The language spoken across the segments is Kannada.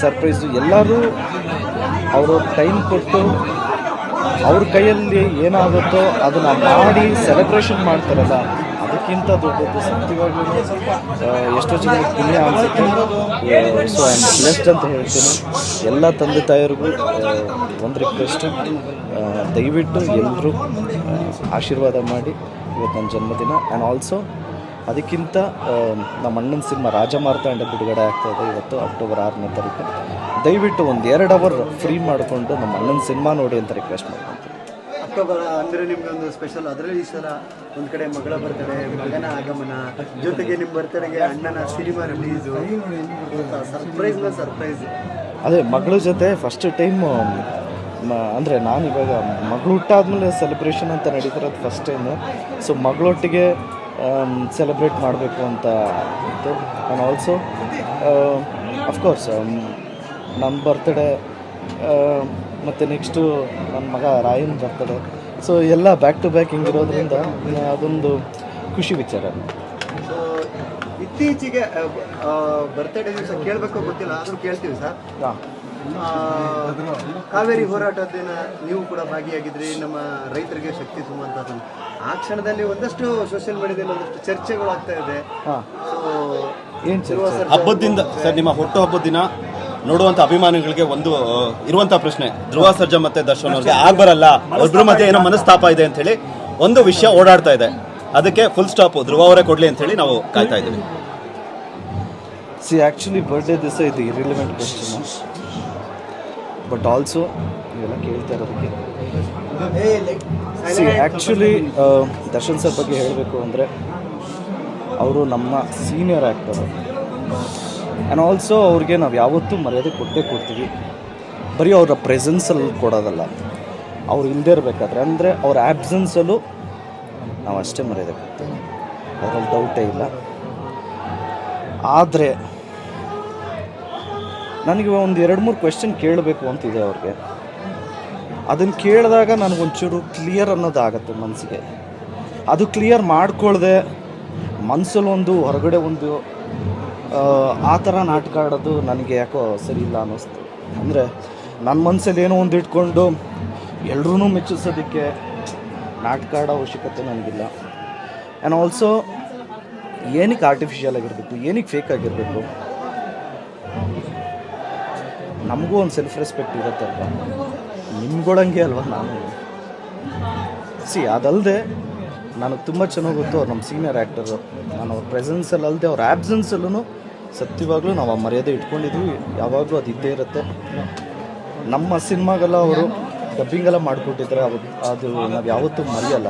ಸರ್ಪ್ರೈಸು ಎಲ್ಲರೂ ಅವರು ಟೈಮ್ ಕೊಟ್ಟು ಅವ್ರ ಕೈಯಲ್ಲಿ ಏನಾಗುತ್ತೋ ಅದನ್ನು ಮಾಡಿ ಸೆಲೆಬ್ರೇಷನ್ ಮಾಡ್ತಾರಲ್ಲ, ಅದಕ್ಕಿಂತ ದೊಡ್ಡದು ಸತ್ಯವಾಗ್ಲೂ ಎಷ್ಟೋ ಜನ ಪುಣ್ಯ ಅನಿಸುತ್ತೆ. ಸೊ ಐ ಆಮ್ ಬ್ಲೆಸ್ಡ್ ಅಂತ ಹೇಳ್ತೀನಿ. ಎಲ್ಲ ತಂದೆ ತಾಯಿಯರಿಗೂ ಒಂದು ರಿಕ್ವೆಸ್ಟು ದಯವಿಟ್ಟು ಎಲ್ಲರೂ ಆಶೀರ್ವಾದ ಮಾಡಿ ಇವತ್ತು ನನ್ನ ಜನ್ಮದಿನ. ಆ್ಯಂಡ್ ಆಲ್ಸೋ ಅದಕ್ಕಿಂತ ನಮ್ಮ ಅಣ್ಣನ ಸಿನಿಮಾ ರಾಜಮಾರ್ತಾಂಡ ಬಿಡುಗಡೆ ಆಗ್ತಾ ಇದೆ ಇವತ್ತು ಅಕ್ಟೋಬರ್ ಆರನೇ ತಾರೀಕು. ದಯವಿಟ್ಟು ಒಂದು ಎರಡು ಅವರ್ ಫ್ರೀ ಮಾಡಿಕೊಂಡು ನಮ್ಮ ಅಣ್ಣನ ಸಿನಿಮಾ ನೋಡಿ ಅಂತ ರಿಕ್ವೆಸ್ಟ್ ಮಾಡ್ಕೊತೀನಿ ಅಕ್ಟೋಬರ್ ಅಂದ್ರೆ ನಿಮಗೆ ಒಂದು ಸ್ಪೆಷಲ್ ಅದರಲ್ಲಿ ಈ ಸಲ ಒಂದು ಕಡೆ ಮಗಳ ಬರ್ತಾರೆ ಮಗನ ಆಗಮನ ಜೊತೆಗೆ ನಿಮ್ಮ ಬರ್ತಡೆಗೆ ಅಣ್ಣನ ಸಿನಿಮಾ ರಿಲೀಸ್ ಸರ್ಪ್ರೈಸ್ ಸರ್ಪ್ರೈಸ್ ಅದೇ ಮಗಳ ಜೊತೆ ಫಸ್ಟ್ ಟೈಮ್ ಅಂದರೆ ನಾನು ಇವಾಗ ಮಗಳು ಹುಟ್ಟಾದ್ಮೇಲೆ ಸೆಲೆಬ್ರೇಷನ್ ಅಂತ ನಡೀತಿರೋದು ಫಸ್ಟ್ ಟೈಮು ಸೊ ಮಗಳೊಟ್ಟಿಗೆ ಸೆಲೆಬ್ರೇಟ್ ಮಾಡಬೇಕು ಅಂತ ಇತ್ತು. ಆ್ಯಂಡ್ ಆಲ್ಸೋ ಅಫ್ಕೋರ್ಸ್ ನನ್ನ ಬರ್ತ್ಡೇ ಮತ್ತು ನೆಕ್ಸ್ಟು ನನ್ನ ಮಗ ರಾಯನ್ ಬರ್ತ್ಡೇ ಸೊ ಎಲ್ಲ ಬ್ಯಾಕ್ ಟು ಬ್ಯಾಕ್ ಹಿಂಗಿರೋದ್ರಿಂದ ಅದೊಂದು ಖುಷಿ ವಿಚಾರ. ಇತ್ತೀಚೆಗೆ ಬರ್ತ್ಡೇ ದಿವಸ ಕೇಳಬೇಕು ಗೊತ್ತಿಲ್ಲ ಆದರೂ ಕೇಳ್ತೀವಿ ಸರ್. ಹಾಂ. ಕಾವೇರಿ ಹೋರಾಟದ ದಿನ ನೀವು ಕೂಡ ಭಾಗಿಯಾಗಿದ್ರಿ. ನಮ್ಮ ರೈತರಿಗೆ ಶಕ್ತಿ ತುಂಬುವಂಥದ್ದು ಆ ಕ್ಷಣದಲ್ಲಿ ಒಂದಷ್ಟು ಸೋಷಿಯಲ್ ಮೀಡಿಯಾದಲ್ಲಿ ಒಂದಷ್ಟು ಚರ್ಚೆಗಳು ಆಗ್ತಾ ಇದೆ. ಹಾಂ. ಸೊ ಏನು ಹಬ್ಬದಿಂದ ಸರ್ ನಿಮ್ಮ ಹುಟ್ಟು ಹಬ್ಬದ ದಿನ ನೋಡುವಂತ ಅಭಿಮಾನಿಗಳಿಗೆ ಒಂದು ಇರುವಂತ ಪ್ರಶ್ನೆ. ಧ್ರುವ ಸರ್ಜಾ ಮತ್ತೆ ದರ್ಶನ್ ಅವ್ರಿಗೆ ಆಗ ಬರಲ್ಲ. ಒಬ್ರ ಮಧ್ಯೆ ಏನೋ ಮನಸ್ತಾಪ ಇದೆ ಅಂತ ಹೇಳಿ ಒಂದು ವಿಷಯ ಓಡಾಡ್ತಾ ಇದೆ. ಅದಕ್ಕೆ ಫುಲ್ ಸ್ಟಾಪ್ ಧ್ರುವ ಅವರೇ ಕೊಡ್ಲಿ ಅಂತ ಹೇಳಿ ನಾವು ಕಾಯ್ತಾ ಇದ್ದೀವಿ. ಸಿ ಆ್ಯಕ್ಚುಲಿ ಬರ್ಡೇ ದಿವಸ ಇದು ಇರಿಲಿವೆಂಟ್ ಕ್ವಶನ್ ಬಟ್ ಆಲ್ಸೋ ಇವೆಲ್ಲ ಕೇಳ್ತಾ ಇರೋದಕ್ಕೆ. ಸಿ ಆ್ಯಕ್ಚುಲಿ ದರ್ಶನ್ ಸರ್ ಬಗ್ಗೆ ಹೇಳಬೇಕು ಅಂದರೆ ಅವರು ನಮ್ಮ ಸೀನಿಯರ್ ಆ್ಯಕ್ಟರ್ ಆ್ಯಂಡ್ ಆಲ್ಸೋ ಅವ್ರಿಗೆ ನಾವು ಯಾವತ್ತೂ ಮರ್ಯಾದೆ ಕೊಟ್ಟೇ ಕೊಡ್ತೀವಿ. ಬರೀ ಅವರ ಪ್ರೆಸೆನ್ಸಲ್ಲಿ ಕೊಡೋದಲ್ಲ. ಅವ್ರು ಇಲ್ಲದೇ ಇರಬೇಕಾದ್ರೆ ಅಂದರೆ ಅವ್ರ ಆ್ಯಬ್ಸೆನ್ಸಲ್ಲೂ ನಾವು ಅಷ್ಟೇ ಮರ್ಯಾದೆ ಕೊಡ್ತೀವಿ. ಅದರಲ್ಲಿ ಡೌಟೇ ಇಲ್ಲ. ಆದರೆ ನನಗೆ ಒಂದು ಎರಡು ಮೂರು ಕ್ವೆಶನ್ ಕೇಳಬೇಕು ಅಂತಿದೆ ಅವ್ರಿಗೆ. ಅದನ್ನು ಕೇಳಿದಾಗ ನನಗೊಂಚೂರು ಕ್ಲಿಯರ್ ಅನ್ನೋದಾಗತ್ತೆ ಮನಸ್ಸಿಗೆ ಅದು ಕ್ಲಿಯರ್ ಮಾಡ್ಕೊಳ್ಳದೆ ಮನಸ್ಸಲ್ಲಿ ಒಂದು ಹೊರಗಡೆ ಒಂದು ಆ, ಥರ ನಾಟಕ ಆಡೋದು ನನಗೆ ಯಾಕೋ ಸರಿ ಇಲ್ಲ ಅನ್ನಿಸ್ತು. ಅಂದರೆ ನನ್ನ ಮನಸ್ಸಲ್ಲಿ ಏನೋ ಒಂದು ಇಟ್ಕೊಂಡು ಎಲ್ರೂ ಮೆಚ್ಚಿಸೋದಕ್ಕೆ ನಾಟಕ ಆಡೋ ಅವಶ್ಯಕತೆ ನನಗಿಲ್ಲ. ಆ್ಯಂಡ್ ಆಲ್ಸೋ ಏನಕ್ಕೆ ಆರ್ಟಿಫಿಷಿಯಲ್ ಆಗಿರಬೇಕು ಏನಕ್ಕೆ ಫೇಕ್ ಆಗಿರಬೇಕು? ನಮಗೂ ಒಂದು ಸೆಲ್ಫ್ ರೆಸ್ಪೆಕ್ಟ್ ಇರುತ್ತಲ್ವ ನಿಮ್ಗೊಳಂಗೆ ಅಲ್ವಾ ನಾನು? ಸಿ ಅದಲ್ಲದೆ ನನಗೆ ತುಂಬ ಚೆನ್ನಾಗಿ ಗೊತ್ತು ಅವ್ರು ನಮ್ಮ ಸೀನಿಯರ್ ಆ್ಯಕ್ಟರು ನಾನು ಅವ್ರ ಪ್ರೆಸೆನ್ಸಲ್ಲಿ ಅಲ್ಲದೆ ಅವ್ರ ಆ್ಯಬ್ಸೆನ್ಸಲ್ಲೂ ಸತ್ಯವಾಗಲೂ ನಾವು ಆ ಮರ್ಯಾದೆ ಇಟ್ಕೊಂಡಿದ್ವಿ. ಯಾವಾಗಲೂ ಅದು ಇದ್ದೇ ಇರುತ್ತೆ. ನಮ್ಮ ಸಿನಿಮಾಗೆಲ್ಲ ಅವರು ಡಬ್ಬಿಂಗೆಲ್ಲ ಮಾಡಿಕೊಟ್ಟಿದ್ದಾರೆ ಅದು ನಾವು ಯಾವತ್ತೂ ಮರೆಯಲ್ಲ.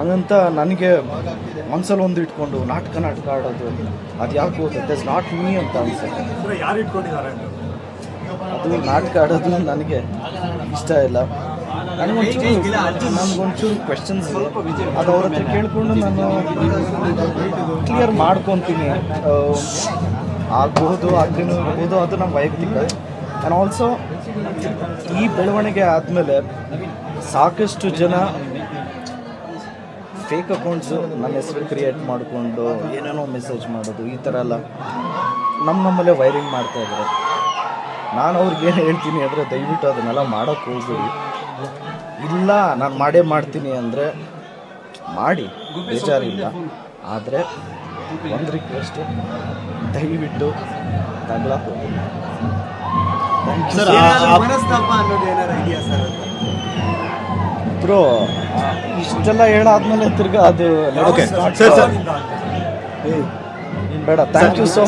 ಹಂಗಂತ ನನಗೆ ಮನ್ಸಲ್ಲಿ ಒಂದು ಇಟ್ಕೊಂಡು ನಾಟಕ ನಾಟಕ ಆಡೋದು ಅದು ಯಾಕೆ ಇಸ್ ನಾಟ್ ಮೀ ಅಂತ ಅನ್ಸುತ್ತೆ. ಅದು ನಾಟಕ ಆಡೋದು ನನಗೆ ಇಷ್ಟ ಇಲ್ಲ. ನನಗೊಂಚೂರು ನನಗೊಂಚೂರು ಕ್ವೆಶನ್ಸ್ ಅದು ಅವ್ರ ಹತ್ರ ಕೇಳಿಕೊಂಡು ನಾನು ಕ್ಲಿಯರ್ ಮಾಡ್ಕೊತೀನಿ. ಆಗ್ಬೋದು ಆಗ್ದೇನೂ ಇರ್ಬೋದು ಅದು ನಮ್ಮ ವೈಯಕ್ತಿಕ. ಆ್ಯಂಡ್ ಆಲ್ಸೋ ಈ ಬೆಳವಣಿಗೆ ಆದಮೇಲೆ ಸಾಕಷ್ಟು ಜನ ಫೇಕ್ ಅಕೌಂಟ್ಸು ನನ್ನ ಹೆಸರು ಕ್ರಿಯೇಟ್ ಮಾಡಿಕೊಂಡು ಏನೇನೋ ಮೆಸೇಜ್ ಮಾಡೋದು ಈ ಥರ ಎಲ್ಲ ನಮ್ಮ ನಮ್ಮಲ್ಲೇ ವೈರಿಂಗ್ ಮಾಡ್ತಾ ಇದ್ದಾರೆ. ನಾನು ಅವ್ರಿಗೆ ಏನು ಹೇಳ್ತೀನಿ ಅಂದರೆ ದಯವಿಟ್ಟು ಅದನ್ನೆಲ್ಲ ಮಾಡೋಕ್ಕೆ ಹೋಗ್ಬೇಡಿ. ಇಲ್ಲ ನಾನು ಮಾಡೇ ಮಾಡ್ತೀನಿ ಅಂದರೆ ಮಾಡಿ ಬೇಜಾರಿಲ್ಲ. ಆದರೆ ಒಂದು ರಿಕ್ವೆಸ್ಟ್ ದಯವಿಟ್ಟು ತಗ್ಲಾಕ್ ಹೋಗಿ ಬ್ರೋ ಇಷ್ಟೆಲ್ಲ ಹೇಳಾದ್ಮೇಲೆ ತಿರ್ಗಾ ಅದು ಓಕೆ ಸರ್ ಸರ್. ಬೇಡ. Thank you so